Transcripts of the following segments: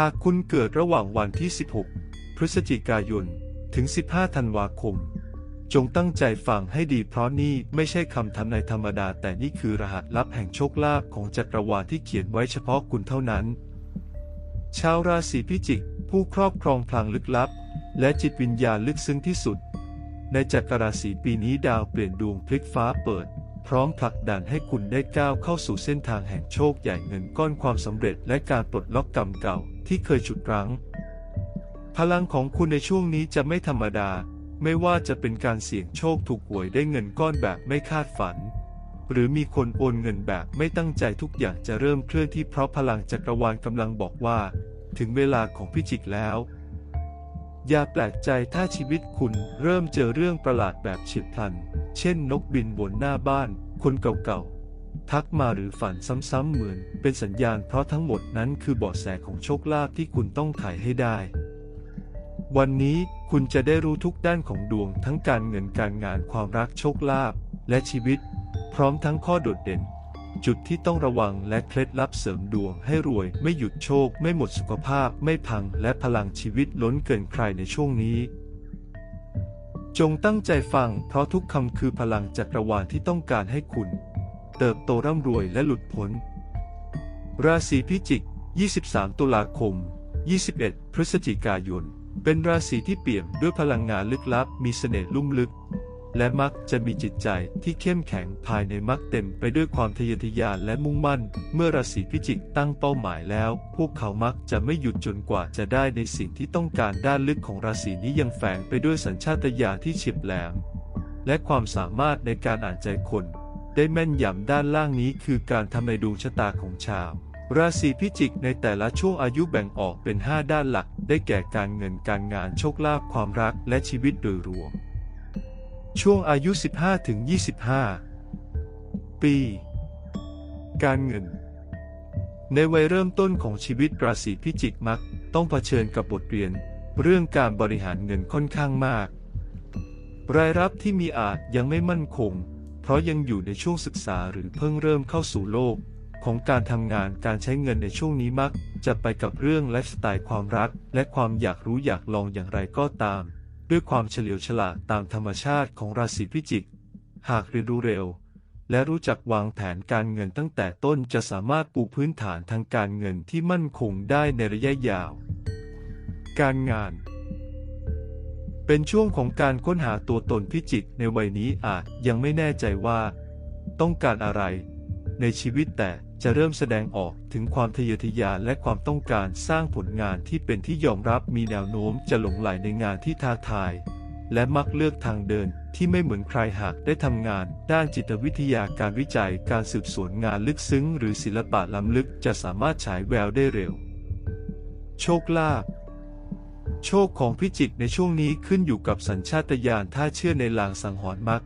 หากคุณเกิดระหว่างวันที่ 16 พฤศจิกายน ถึง 15 ธันวาคม จงตั้งใจฟังให้ดีเพราะนี่ไม่ใช่คำทำนายธรรมดา แต่นี่คือรหัสลับแห่งโชคลาภของจักรวาลที่เขียนไว้เฉพาะคุณเท่านั้น ชาวราศีพิจิก ผู้ครอบครองพลังลึกลับ และจิตวิญญาณลึกซึ้งที่สุด ในจักรราศีปีนี้ดาวเปลี่ยนดวงพลิกฟ้าเปิด พร้อมผลักดันให้คุณได้ก้าวเข้าสู่เส้นทางแห่งโชคใหญ่เงินก้อนความสำเร็จและการปลดล็อกกรรมเก่าที่เคยฉุดรั้ง พลังของคุณในช่วงนี้จะไม่ธรรมดา ไม่ว่าจะเป็นการเสี่ยงโชคถูกหวยได้เงินก้อนแบบไม่คาดฝัน หรือมีคนโอนเงินแบบไม่ตั้งใจทุกอย่างจะเริ่มเคลื่อนที่เพราะพลังจักรวาลกำลังบอกว่า ถึงเวลาของพิจิกแล้ว อย่าแปลกใจถ้าชีวิตคุณเริ่มเจอเรื่องประหลาดแบบฉียบพลัน เช่นนกบินบนหน้าบ้าน คนเก่าๆ ทักมาหรือฝันซ้ำๆเหมือน เป็นสัญญาณเพราะทั้งหมดนั้นคือเบาะแสของโชคลาภที่คุณต้องถ่ายให้ได้ วันนี้คุณจะได้รู้ทุกด้านของดวงทั้งการเงินการงานความรักโชคลาภและชีวิต พร้อมทั้งข้อโดดเด่น จุดที่ต้องระวังและเคล็ดลับเสริมดวงให้รวยไม่หยุดโชคไม่หมดสุขภาพไม่พังและพลังชีวิตล้นเกินใครในช่วงนี้ จงตั้งใจฟังเพราะทุกคำคือพลังจักรวาลที่ต้องการให้คุณ เติบโตร่ำรวยและหลุดพ้น ราศีพิจิก 23 ตุลาคม 21 พฤศจิกายน เป็นราศีที่เปี่ยมด้วยพลังงานลึกลับมีเสน่ห์ลุ่มลึก และมักจะมีจิตใจที่เข้มแข็งภายในมักเต็มไปด้วยความทะเยอทะยานและมุ่งมั่น เมื่อราศีพิจิกตั้งเป้าหมายแล้ว พวกเขามักจะไม่หยุดจนกว่าจะได้ในสิ่งที่ต้องการด้านลึกของราศีนี้ยังแฝงไปด้วยสัญชาตญาณที่เฉียบแหลม และความสามารถในการอ่านใจคน ได้แม่นยำด้านล่างนี้คือการทำในดวงชะตาของชาวราศีพิจิกในแต่ละช่วงอายุแบ่งออกเป็น 5 ด้านหลัก ได้แก่การเงินการงานโชคลาภความรักและชีวิตโดยรวม ช่วงอายุ 15 ถึง 25 ปี การเงิน ในวัยเริ่มต้นของชีวิตราศีพิจิกมัก ต้องเผชิญกับบทเรียน เรื่องการบริหารเงินค่อนข้างมาก รายรับที่มีอาจยังไม่มั่นคง เพราะยังอยู่ในช่วงศึกษาหรือเพิ่งเริ่มเข้าสู่โลก ของการทำงานการใช้เงินในช่วงนี้มัก จะไปกับเรื่องไลฟ์สไตล์ความรัก และความอยากรู้อยากลองอย่างไรก็ตาม ด้วยความเฉลียวฉลาดตามธรรมชาติของราศีพิจิก หากเรียนรู้เร็ว และรู้จักวางแผนการเงินตั้งแต่ต้นจะสามารถปูพื้นฐานทางการเงินที่มั่นคงได้ในระยะยาว การงาน เป็นช่วงของการค้นหาตัวตนพิจิกในวัยนี้อาจยังไม่แน่ใจว่า ต้องการอะไรในชีวิตแต่ จะเริ่มแสดงออกถึงความทะเยอทะยานและความต้องการสร้างผลงานที่เป็นที่ยอมรับมีแนวโน้มจะหลงไหลในงานที่ท้าทาย และมักเลือกทางเดินที่ไม่เหมือนใครหากได้ทำงาน ด้านจิตวิทยาการวิจัยการสืบสวนงานลึกซึ้ง หรือศิลปะล้ำลึกจะสามารถฉายแววได้เร็ว โชคลาภโชคของพิจิกในช่วงนี้ขึ้นอยู่กับสัญชาตญาณถ้าเชื่อในลางสังหรณ์มัก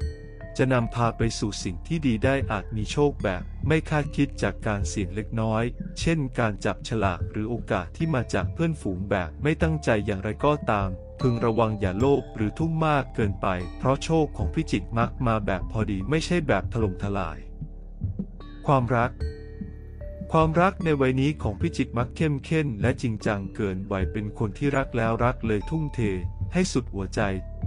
จะนำพาไปสู่สิ่งที่ดีได้อาจมีโชคแบบ ไม่คาดคิดจากการเสี่ยงเล็กน้อย เช่นการจับฉลากหรือโอกาสที่มาจากเพื่อนฝูงแบบไม่ตั้งใจอย่างไรก็ตาม พึงระวังอย่าโลภหรือทุ่มมากเกินไป เพราะโชคของพิจิกมักมาแบบพอดีไม่ใช่แบบถล่มทลาย ความรักความรักในวัยนี้ของพิจิกมักเข้มข้นและจริงจังเกินวัยเป็นคนที่รักแล้วรักเลยทุ่มเท ให้สุดหัวใจ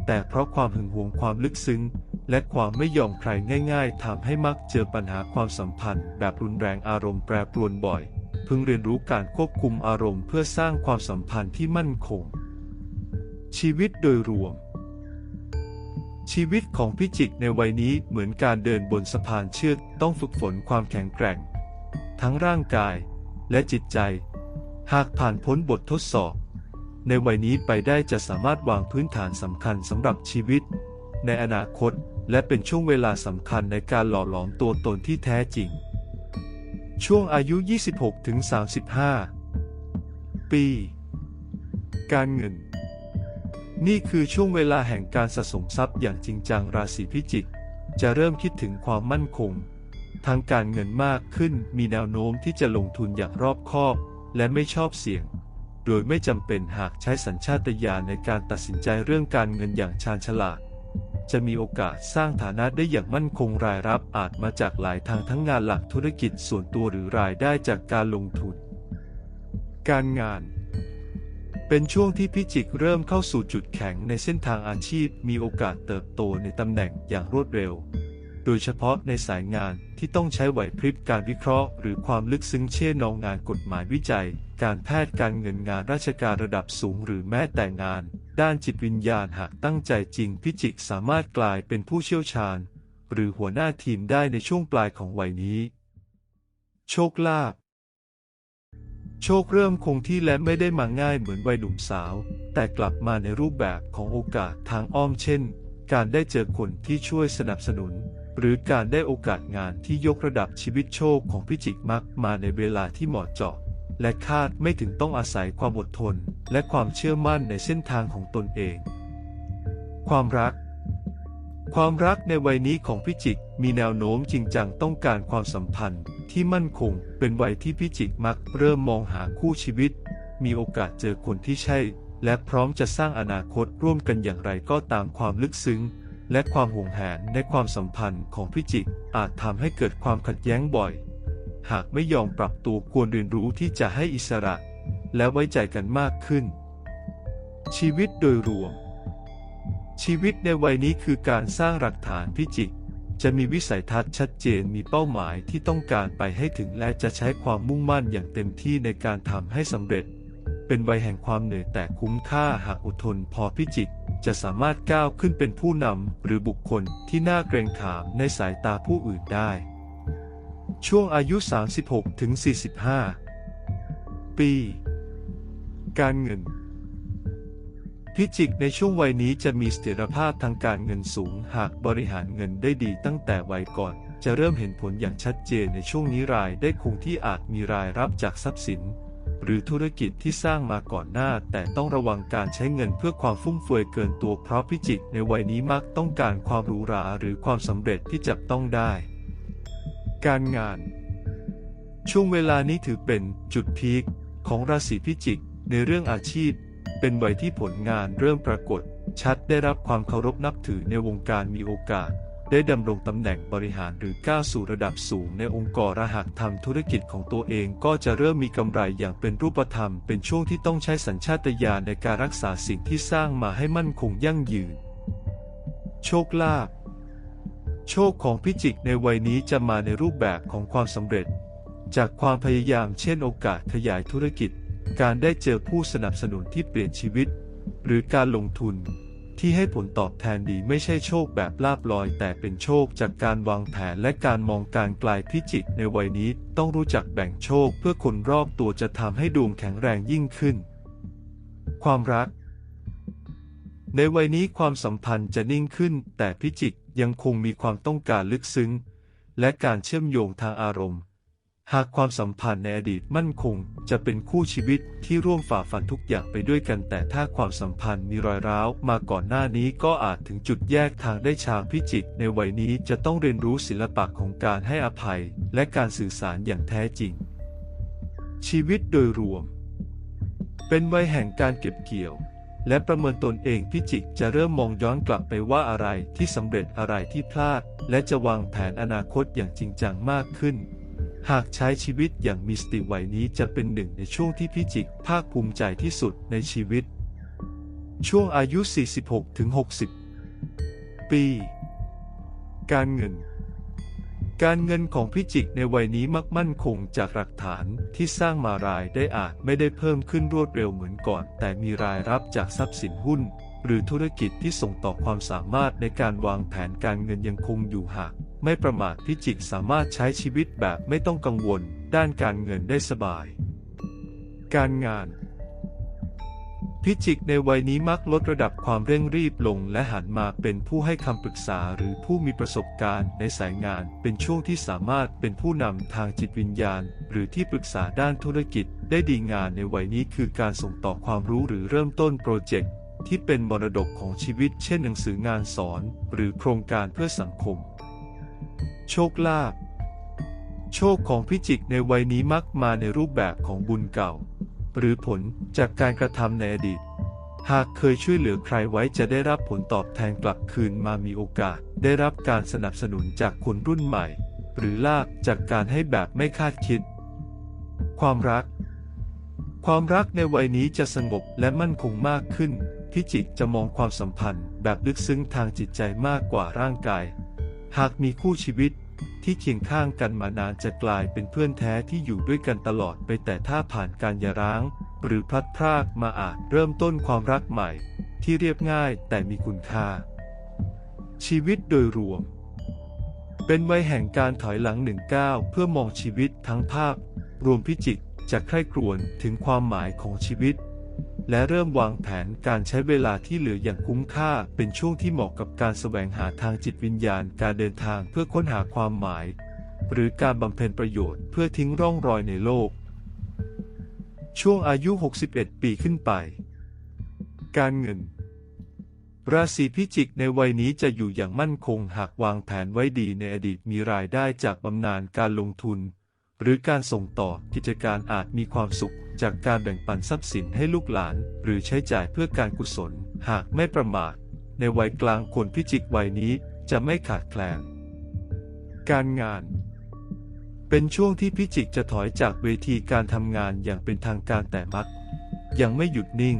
แต่เพราะความหึงหวงความลึกซึ้ง และความไม่ยอมใครง่าย ๆทำให้มักเจอปัญหาความสัมพันธ์ แบบรุนแรงอารมณ์แปรปรวนบ่อย พึงเรียนรู้การควบคุมอารมณ์เพื่อสร้างความสัมพันธ์ที่มั่นคง ชีวิตโดยรวม ชีวิตของพิจิกในวัยนี้เหมือนการเดินบนสะพานเชือกต้องฝึกฝนความแข็งแกร่ง ทั้งร่างกายและจิตใจ หากผ่านพ้นบททดสอบ ในวัยนี้ไปได้จะสามารถวางพื้นฐานสำคัญสำหรับชีวิต ในอนาคต และเป็นช่วงเวลาสำคัญในการหล่อหลอมตัวตนที่แท้จริง ช่วงอายุ 26ถึง35 ปี การเงิน นี่คือช่วงเวลาแห่งการสะสมทรัพย์อย่างจริงจังราศีพิจิก จะเริ่มคิดถึงความมั่นคง ทางการเงินมากขึ้นมีแนวโน้มที่จะลงทุนอย่างรอบคอบ และไม่ชอบเสี่ยงโดยไม่จำเป็นหากใช้สัญชาตญาณในการตัดสินใจเรื่องการเงินอย่างชาญฉลาด จะมีโอกาสสร้างฐานะได้อย่างมั่นคงรายรับอาจมาจากหลายทางทั้งงานหลักธุรกิจส่วนตัวหรือรายได้จากการลงทุน การงาน เป็นช่วงที่พิจิกเริ่มเข้าสู่จุดแข็งในเส้นทางอาชีพมีโอกาสเติบโตในตำแหน่งอย่างรวดเร็ว โดยเฉพาะในสายงานที่ต้องใช้ไหวพริบการวิเคราะห์ หรือความลึกซึ้งเช่นงานกฎหมายวิจัย การแพทย์การเงินงานราชการระดับสูง หรือแม้แต่งาน ด้านจิตวิญญาณหากตั้งใจจริงพิจิกสามารถกลายเป็นผู้เชี่ยวชาญ หรือหัวหน้าทีมได้ในช่วงปลายของวัยนี้ โชคลาภโชคเริ่มคงที่และไม่ได้มาง่ายเหมือนวัยหนุ่มสาว แต่กลับมาในรูปแบบของโอกาสทางอ้อมเช่น การได้เจอคนที่ช่วยสนับสนุน หรือการได้โอกาสงานที่ยกระดับชีวิตโชคของพิจิกมักมาในเวลาที่เหมาะเจาะ และคาดไม่ถึงต้องอาศัยความอดทน และความเชื่อมั่นในเส้นทางของตนเอง ความรัก ความรักในวัยนี้ของพิจิกมีแนวโน้มจริงจังต้องการความสัมพันธ์ที่มั่นคง เป็นวัยที่พิจิกมักเริ่มมองหาคู่ชีวิต มีโอกาสเจอคนที่ใช่ และพร้อมจะสร้างอนาคตร่วมกันอย่างไรก็ตามความลึกซึ้ง และความห่วงแหนในความสัมพันธ์ของพิจิกอาจทำให้เกิดความขัดแย้งบ่อย หากไม่ยอมปรับตัวควรเรียนรู้ที่จะให้อิสระ และไว้ใจกันมากขึ้น ชีวิตโดยรวม ชีวิตในวัยนี้คือการสร้างหลักฐานพิจิกจะมีวิสัยทัศน์ชัดเจนมีเป้าหมายที่ต้องการไปให้ถึงและจะใช้ความมุ่งมั่นอย่างเต็มที่ในการทำให้สำเร็จ เป็นวัยแห่งความเหนื่อยแต่คุ้มค่าหากอดทนพอพิจิกจะสามารถก้าวขึ้นเป็นผู้นำหรือบุคคลที่น่าเกรงขามในสายตาผู้อื่นได้ ช่วงอายุ 36 ถึง 45 ปี การเงิน พิจิกในช่วงวัยนี้จะมีเสถียรภาพทางการเงินสูง หากบริหารเงินได้ดีตั้งแต่วัยก่อน จะเริ่มเห็นผลอย่างชัดเจนในช่วงนี้รายได้คงที่อาจมีรายรับจากทรัพย์สิน หรือธุรกิจที่สร้างมาก่อนหน้า แต่ต้องระวังการใช้เงินเพื่อความฟุ่มเฟือยเกินตัวเพราะพิจิกในวัยนี้มักต้องการความหรูหราหรือความสำเร็จที่จับต้องได้ การงาน ช่วงเวลานี้ถือเป็นจุดพีคของราศีพิจิกในเรื่องอาชีพ เป็นวัยที่ผลงานเริ่มปรากฏ ชัดได้รับความเคารพนับถือในวงการมีโอกาส ได้ดำรงตำแหน่งบริหารหรือก้าวสู่ระดับสูงในองค์กรหากทำธุรกิจของตัวเองก็จะเริ่มมีกำไรอย่างเป็นรูปธรรม เป็นช่วงที่ต้องใช้สัญชาตญาณในการรักษาสิ่งที่สร้างมาให้มั่นคงยั่งยืน โชคลาภ โชคของพิจิกในวัยนี้จะมาในรูปแบบของความสำเร็จ จากความพยายามเช่นโอกาสขยายธุรกิจ การได้เจอผู้สนับสนุนที่เปลี่ยนชีวิต หรือการลงทุนที่ให้ผลตอบแทนดีไม่ใช่โชคแบบลาบลอย แต่เป็นโชคจากการวางแผนและการมองการไกลพิจิกในวัยนี้ต้องรู้จักแบ่งโชคเพื่อคนรอบตัวจะทำให้ดวงแข็งแรงยิ่งขึ้น ความรัก ในวัยนี้ความสัมพันธ์จะนิ่งขึ้น แต่พิจิก ยังคงมีความต้องการลึกซึ้ง และการเชื่อมโยงทางอารมณ์ หากความสัมพันธ์ในอดีตมั่นคงจะเป็นคู่ชีวิตที่ร่วมฝ่าฟันทุกอย่างไปด้วยกัน แต่ถ้าความสัมพันธ์มีรอยร้าวมาก่อนหน้านี้ก็อาจถึงจุดแยกทางได้ชาวพิจิกในวัยนี้จะต้องเรียนรู้ศิลปะของการให้อภัย และการสื่อสารอย่างแท้จริง ชีวิตโดยรวม เป็นวัยแห่งการเก็บเกี่ยว และประเมินตนเองพิจิกจะเริ่มมองย้อนกลับไปว่าอะไรที่สำเร็จอะไรที่พลาด และจะวางแผนอนาคตอย่างจริงจังมากขึ้น หากใช้ชีวิตอย่างมีสติวัยนี้จะเป็นหนึ่งในช่วงที่พิจิกภาคภูมิใจที่สุดในชีวิต ช่วงอายุ 46ถึง60 ปี การเงิน การเงินของพิจิกในวัยนี้มักมั่นคงจากหลักฐานที่สร้างมารายได้อาจไม่ได้เพิ่มขึ้นรวดเร็วเหมือนก่อน แต่มีรายรับจากทรัพย์สินหุ้น หรือธุรกิจที่ส่งต่อความสามารถในการวางแผนการเงินยังคงอยู่หากไม่ประมาทพิจิกสามารถใช้ชีวิตแบบไม่ต้องกังวล ด้านการเงินได้สบาย การงาน พิจิกในวัยนี้มักลดระดับความเร่งรีบลงและหันมาเป็นผู้ให้คำปรึกษาหรือผู้มีประสบการณ์ในสายงาน เป็นช่วงที่สามารถเป็นผู้นำทางจิตวิญญาณ หรือที่ปรึกษาด้านธุรกิจ ได้ดีงานในวัยนี้คือการส่งต่อความรู้หรือเริ่มต้นโปรเจกต์ที่เป็นมรดกของชีวิต เช่นหนังสืองานสอน หรือโครงการเพื่อสังคม โชคลาภโชคของพิจิกในวัยนี้มักมาในรูปแบบของบุญเก่า หรือผลจากการกระทำในอดีต หากเคยช่วยเหลือใครไว้จะได้รับผลตอบแทนกลับคืนมามีโอกาส ได้รับการสนับสนุนจากคนรุ่นใหม่ หรือลาบจากการให้แบบไม่คาดคิด ความรัก ความรักในวัยนี้จะสงบและมั่นคงมากขึ้นพิจิกจะมองความสัมพันธ์แบบลึกซึ้งทางจิตใจมากกว่าร่างกาย หากมีคู่ชีวิต ที่เคียงข้างกันมานานจะกลายเป็นเพื่อนแท้ที่อยู่ด้วยกันตลอดไปแต่ถ้าผ่านการหย่าร้าง หรือพลัดพรากมาอาจเริ่มต้นความรักใหม่ ที่เรียบง่ายแต่มีคุณค่า ชีวิตโดยรวม เป็นวัยแห่งการถอยหลังหนึ่งก้าวเพื่อมองชีวิตทั้งภาพ รวมพิจิกจะใคร่ครวญถึงความหมายของชีวิต และเริ่มวางแผนการใช้เวลาที่เหลืออย่างคุ้มค่า เป็นช่วงที่เหมาะกับการแสวงหาทางจิตวิญญาณ การเดินทางเพื่อค้นหาความหมาย หรือการบำเพ็ญประโยชน์เพื่อทิ้งร่องรอยในโลก ช่วงอายุ 61 ปีขึ้นไป การเงิน ราศีพิจิกในวัยนี้จะอยู่อย่างมั่นคงหากวางแผนไว้ดีในอดีตมีรายได้จากบำนาญการลงทุน หรือการส่งต่อกิจการอาจมีความสุข จากการแบ่งปันทรัพย์สินให้ลูกหลาน หรือใช้จ่ายเพื่อการกุศล หากไม่ประมาท ในวัยกลางคนพิจิกวัยนี้จะไม่ขาดแคลน การงาน เป็นช่วงที่พิจิกจะถอยจากเวทีการทำงานอย่างเป็นทางการแต่มัก ยังไม่หยุดนิ่ง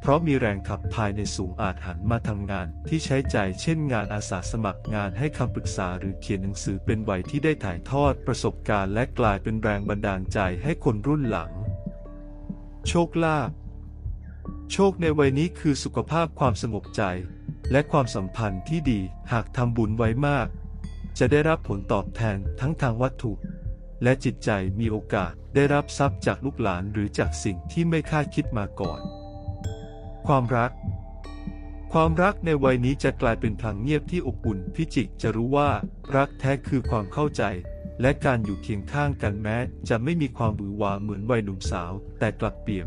เพราะมีแรงขับภายในสูงอาจหันมาทำงานที่ใช้ใจายเช่นงานอาสาสมัครงานให้คำปรึกษาหรือเขียนหนังสือเป็นวัยที่ได้ถ่ายทอดประสบการณ์และกลายเป็นแรงบันดาลใจให้คนรุ่นหลัง โชคลาภโชคในวัยนี้คือสุขภาพความสงบใจ และความสัมพันธ์ที่ดีหากทำบุญไว้มาก จะได้รับผลตอบแทนทั้งทางวัตถุ และจิตใจมีโอกาสได้รับทรัพย์จากลูกหลานหรือจากสิ่งที่ไม่คาดคิดมาก่อน ความรัก ความรักในวัยนี้จะกลายเป็นพลังเงียบที่อบอุ่นพิจิกจะรู้ว่ารักแท้คือความเข้าใจ และการอยู่เคียงข้างกันแม้ จะไม่มีความหวือหวาเหมือนวัยหนุ่มสาว แต่กลับเปี่ยม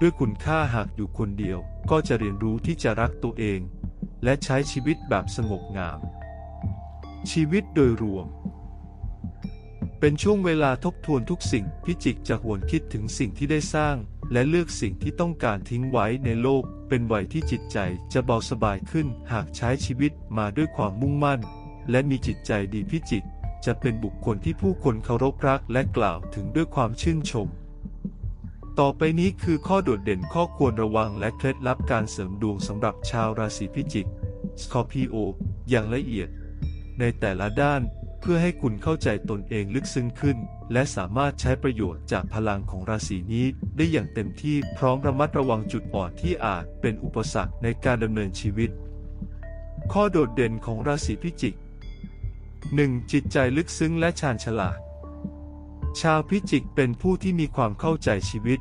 ด้วยคุณค่าหากอยู่คนเดียว ก็จะเรียนรู้ที่จะรักตัวเอง และใช้ชีวิตแบบสงบงาม ชีวิตโดยรวมเป็นช่วงเวลาทบทวนทุกสิ่งพิจิกจะหวนคิดถึงสิ่งที่ได้สร้าง และเลือกสิ่งที่ต้องการทิ้งไว้ในโลก เป็นวัยที่จิตใจจะเบาสบายขึ้นหากใช้ชีวิตมาด้วยความมุ่งมั่น และมีจิตใจดีพิจิต จะเป็นบุคคลที่ผู้คนเคารพรักและกล่าวถึงด้วยความชื่นชม ต่อไปนี้คือข้อโดดเด่นข้อควรระวังและเคล็ดลับการเสริมดวงสำหรับชาวราศีพิจิกสคอร์พิโออย่างละเอียด ในแต่ละด้าน เพื่อให้คุณเข้าใจตนเองลึกซึ้งขึ้น และสามารถใช้ประโยชน์จากพลังของราศีนี้ ได้อย่างเต็มที่พร้อมระมัดระวังจุดอ่อนที่อาจเป็นอุปสรรคในการดำเนินชีวิต ข้อโดดเด่นของราศีพิจิก 1. จิตใจลึกซึ้งและชาญฉลาด ชาวพิจิกเป็นผู้ที่มีความเข้าใจชีวิต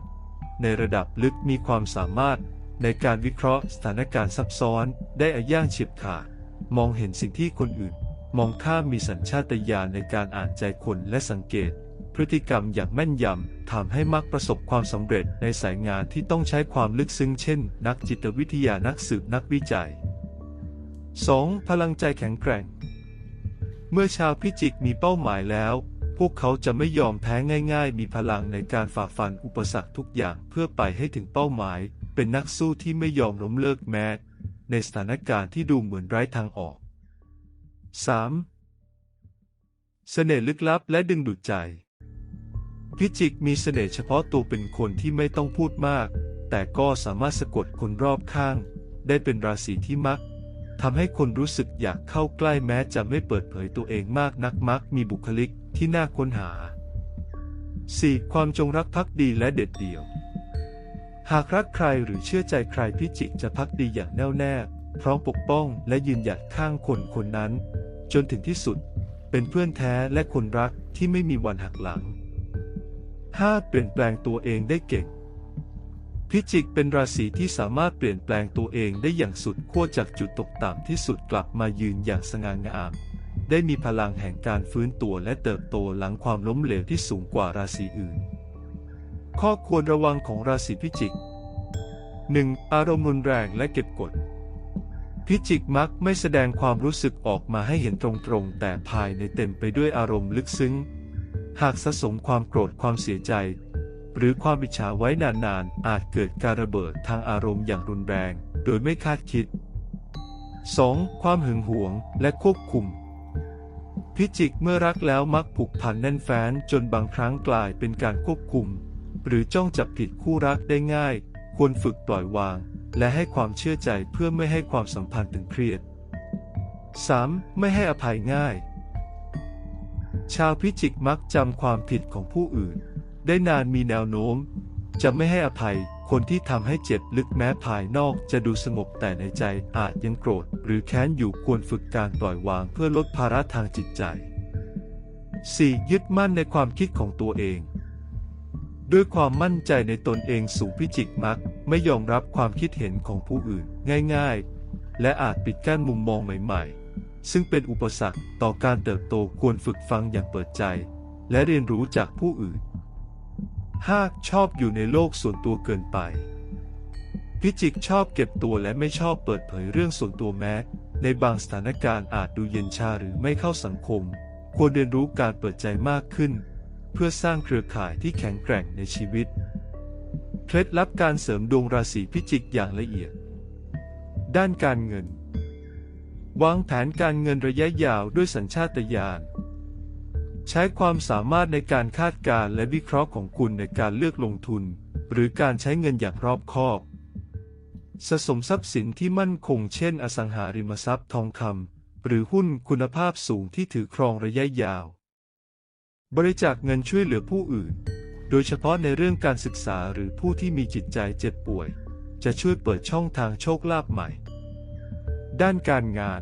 ในระดับลึกมีความสามารถในการวิเคราะห์สถานการณ์ซับซ้อน ได้อาย่างเฉียบขาดมองเห็นสิ่งที่คนอื่น มองข้ามมีสัญชาตญาณในการอ่านใจคนและสังเกต พฤติกรรมอย่างแม่นยำทำให้มักประสบความสำเร็จในสายงานที่ต้องใช้ความลึกซึ้งเช่น นักจิตวิทยานักสืบนักวิจัย 2. พลังใจแข็งแกร่ง เมื่อชาวพิจิกมีเป้าหมายแล้ว พวกเขาจะไม่ยอมแพ้ง่าย ๆ มีพลังในการฝ่าฟันอุปสรรคทุกอย่างเพื่อไปให้ถึงเป้าหมาย เป็นนักสู้ที่ไม่ยอมล้มเลิกแม้ ในสถานการณ์ที่ดูเหมือนไร้ทางออก 3. เสน่ห์ลึกลับและดึงดูดใจ พิจิกมีเสน่ห์เฉพาะตัวเป็นคนที่ไม่ต้องพูดมาก แต่ก็สามารถสะกดคนรอบข้าง ได้เป็นราศีที่มักทำให้คนรู้สึกอยากเข้าใกล้แม้จะไม่เปิดเผยตัวเองมากนักมักมีบุคลิกที่น่าค้นหา 4. ความจงรักภักดีและเด็ดเดี่ยว หากรักใครหรือเชื่อใจใครพิจิกจะพักดีอย่างแน่วแน่พร้อมปกป้องและยืนหยัดข้างคนคนนั้น จนถึงที่สุด เป็นเพื่อนแท้และคนรักที่ไม่มีวันหักหลัง 5. เปลี่ยนแปลงตัวเองได้เก่ง พิจิกเป็นราศีที่สามารถเปลี่ยนแปลงตัวเองได้อย่างสุดขั้วจากจุดตกต่ำที่สุดกลับมายืนอย่างสง่างาม ได้มีพลังแห่งการฟื้นตัวและเติบโตหลังความล้มเหลวที่สูงกว่าราศีอื่น ข้อควรระวังของราศีพิจิก 1. อารมณ์รุนแรงและเก็บกด พิจิกมักไม่แสดงความรู้สึกออกมาให้เห็นตรงๆ แต่ภายในเต็มไปด้วยอารมณ์ลึกซึ้ง หากสะสมความโกรธความเสียใจ หรือความอิจฉาไว้นานๆ อาจเกิดการระเบิดทางอารมณ์อย่างรุนแรง โดยไม่คาดคิด 2. ความหึงหวงและควบคุม พิจิกเมื่อรักแล้วมักผูกพันแน่นแฟ้นจนบางครั้งกลายเป็นการควบคุม หรือจ้องจับผิดคู่รักได้ง่าย ควรฝึกปล่อยวาง และให้ความเชื่อใจเพื่อไม่ให้ความสัมพันธ์ตึงเครียด 3. ไม่ให้อภัยง่าย ชาวพิจิกมักจำความผิดของผู้อื่น ได้นานมีแนวโน้ม จะไม่ให้อภัยคนที่ทำให้เจ็บลึกแม้ภายนอกจะดูสงบแต่ในใจอาจยังโกรธ หรือแค้นอยู่ควรฝึกการปล่อยวางเพื่อลดภาระทางจิตใจ 4. ยึดมั่นในความคิดของตัวเอง ด้วยความมั่นใจในตนเองสูงพิจิกมัก ไม่ยอมรับความคิดเห็นของผู้อื่นง่ายๆ และอาจปิดกั้นมุมมองใหม่ๆ ซึ่งเป็นอุปสรรคต่อการเติบโตควรฝึกฟังอย่างเปิดใจ และเรียนรู้จากผู้อื่น 5. ชอบอยู่ในโลกส่วนตัวเกินไป พิจิกชอบเก็บตัวและไม่ชอบเปิดเผยเรื่องส่วนตัวแม้ ในบางสถานการณ์อาจดูเย็นชาหรือไม่เข้าสังคม ควรเรียนรู้การเปิดใจมากขึ้น เพื่อสร้างเครือข่ายที่แข็งแกร่งในชีวิต เคล็ดลับการเสริมดวงราศีพิจิกอย่างละเอียด ด้านการเงิน วางแผนการเงินระยะยาวด้วยสัญชาตญาณ ใช้ความสามารถในการคาดการณ์และวิเคราะห์ของคุณในการเลือกลงทุน หรือการใช้เงินอย่างรอบคอบ สะสมทรัพย์สินที่มั่นคงเช่น อสังหาริมทรัพย์ทองคำหรือหุ้นคุณภาพสูงที่ถือครองระยะยาว บริจาคเงินช่วยเหลือผู้อื่น โดยเฉพาะในเรื่องการศึกษาหรือผู้ที่มีจิตใจเจ็บป่วย จะช่วยเปิดช่องทางโชคลาภใหม่ ด้านการงาน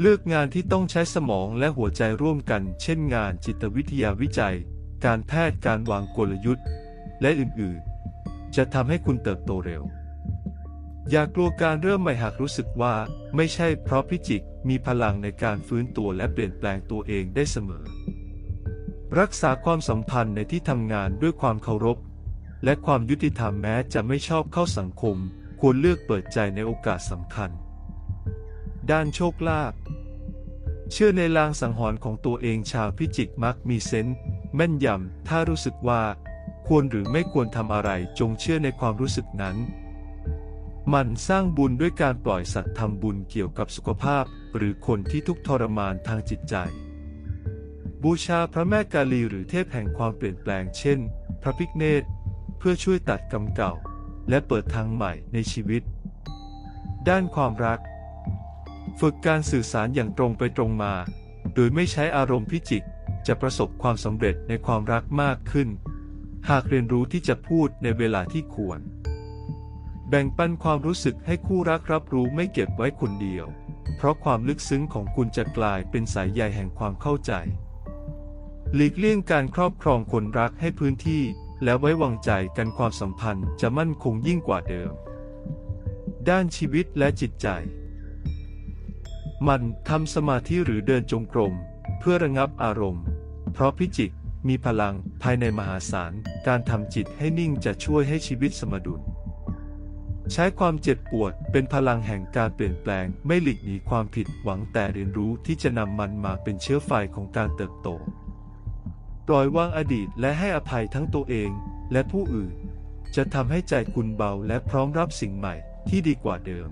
เลือกงานที่ต้องใช้สมองและหัวใจร่วมกัน เช่นงานจิตวิทยาวิจัย การแพทย์การวางกลยุทธ์ และอื่นๆ จะทำให้คุณเติบโตเร็ว อย่ากลัวการเริ่มใหม่หากรู้สึกว่า ไม่ใช่เพราะพิจิกมีพลังในการฟื้นตัวและเปลี่ยนแปลงตัวเองได้เสมอ รักษาความสัมพันธ์ในที่ทำงานด้วยความเคารพ และความยุติธรรมแม้จะไม่ชอบเข้าสังคม ควรเลือกเปิดใจในโอกาสสำคัญ ด้านโชคลาภเชื่อในลางสังหรณ์ของตัวเองชาวพิจิกมักมีเซนส์แม่นยำ ถ้ารู้สึกว่า ควรหรือไม่ควรทำอะไรจงเชื่อในความรู้สึกนั้น มันสร้างบุญด้วยการปล่อยสัตว์ทำบุญเกี่ยวกับสุขภาพ หรือคนที่ทุกทรมานทางจิตใจ บูชาพระแม่กาลีหรือเทพแห่งความเปลี่ยนแปลงเช่น พระพิกเนตเพื่อช่วยตัดกรรมเก่า และเปิดทางใหม่ในชีวิต ด้านความรัก ฝึกการสื่อสารอย่างตรงไปตรงมา โดยไม่ใช้อารมณ์พิจิก จะประสบความสำเร็จในความรักมากขึ้น หากเรียนรู้ที่จะพูดในเวลาที่ควร แบ่งปันความรู้สึกให้คู่รักรับรู้ไม่เก็บไว้คนเดียว เพราะความลึกซึ้งของคุณจะกลายเป็นสายใยแห่งความเข้าใจ หลีกเลี่ยงการครอบครองคนรักให้พื้นที่ และไว้วางใจกันความสัมพันธ์จะมั่นคงยิ่งกว่าเดิม ด้านชีวิตและจิตใจ มันทำสมาธิหรือเดินจงกรม เพื่อระงับอารมณ์ เพราะพิจิกมีพลังภายในมหาศาล การทำจิตให้นิ่งจะช่วยให้ชีวิตสมดุล ใช้ความเจ็บปวดเป็นพลังแห่งการเปลี่ยนแปลง ไม่หลีกหนีความผิดหวังแต่เรียนรู้ที่จะนำมันมาเป็นเชื้อไฟของการเติบโต ปล่อยวางอดีตและให้อภัยทั้งตัวเองและผู้อื่น จะทำให้ใจคุณเบาและพร้อมรับสิ่งใหม่ที่ดีกว่าเดิม